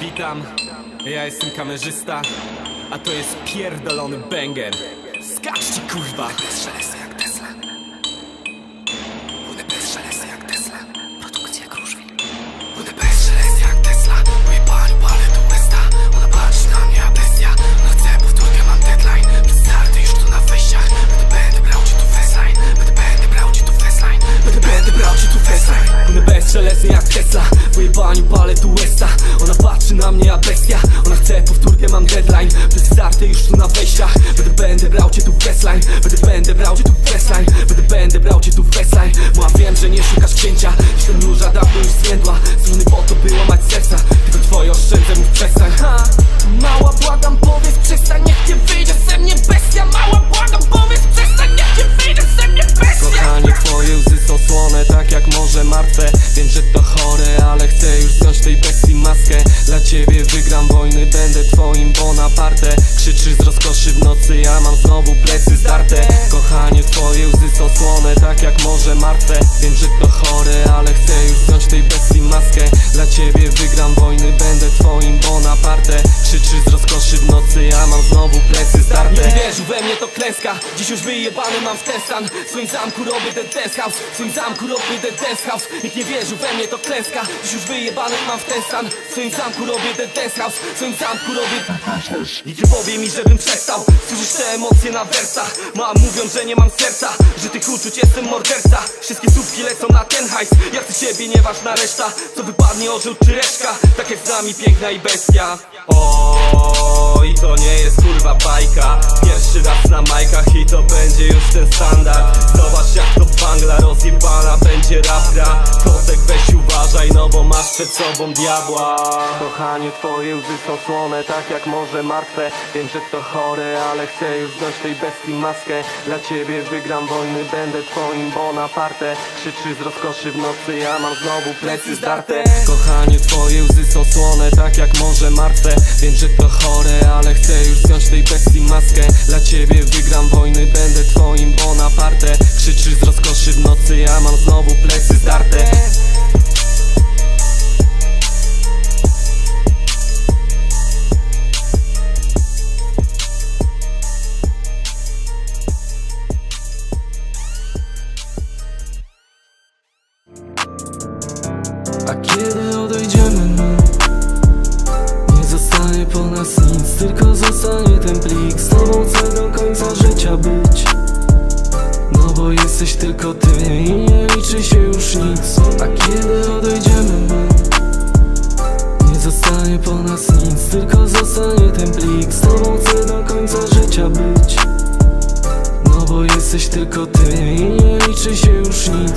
Witam, ja jestem kamerzysta, a to jest pierdolony banger. Skaczcie kurwa! Bez szelesty jak Tesla. Budę bez szelesty jak Tesla. Produkcja Kruszwil Budę bez szelesty jak Tesla. Moje paniu palę do Westa. Ona patrzy na mnie, a bestia. Ona chce powtórkę, mam deadline. Starty już tu na wejściach. Będę, będę brał cię tu festline. Będę, będę brał cię tu festline. Będę, będę brał cię tu festline. Będę bezszelestny jak Tesla. Wyjebaniu palę tu Westa. Ona patrzy bestia Ona chce powtórkę, mam deadline. Przed starty już tu na wejściach. Będę, będę brał cię tu w westline Będę, będę brał cię tu w westline Będę, będę brał cię tu w westline Bo ja wiem, że nie szukasz księcia. Dawno już zwiędła wygram wojny, będę twoim Bonaparte. Krzyczysz z rozkoszy w nocy, ja mam znowu plecy zdarte. Kochanie twoje łzy są słone tak jak morze martwe Wiem, że to chore, ale chcę już zdjąć tej bestii maskę we mnie to klęska, dziś już wyjebany mam w ten stan. W swoim zamku robię ten dance house, w swoim zamku robię ten dance house. Nikt nie wierzył we mnie to klęska, dziś już wyjebany mam w ten stan. W swoim zamku robię ten dance house, w swoim zamku robię Nikt nie powie mi, żebym przestał. Słyszysz te emocje na wersach. Mam mówią, że nie mam serca. Że tych uczuć jestem morderca. Wszystkie słupki lecą na ten hajs. Ja chcę ciebie, nieważna reszta. Co wypadnie, orzeł czy reszka. Tak jak z nami piękna i bestia. O, i to nie jest kurwa bajka będzie już ten standard. Zobacz jak to bangla rozjebana będzie rapra Kotek weź uważaj, no bo masz przed sobą diabła. Kochanie, twoje łzy są słone, tak jak morze martwe. Wiem, że to chore, ale chcę już zdjąć tej bestii maskę. Dla ciebie wygram wojny, będę twoim Bonaparte. Krzyczy z rozkoszy w nocy, ja mam znowu plecy zdarte. Kochanie, twoje łzy są słone, tak jak morze martwe. Wiem, że to chore, ale chcę już zdjąć tej bestii maskę. Dla ciebie wygram wojny, Bonaparte Krzyczy z rozkoszy w nocy, ja mam znowu plecy zdarte. A kiedy odejdziemy plik Z tobą chcę do końca życia być. No bo jesteś tylko ty I nie liczy się już nic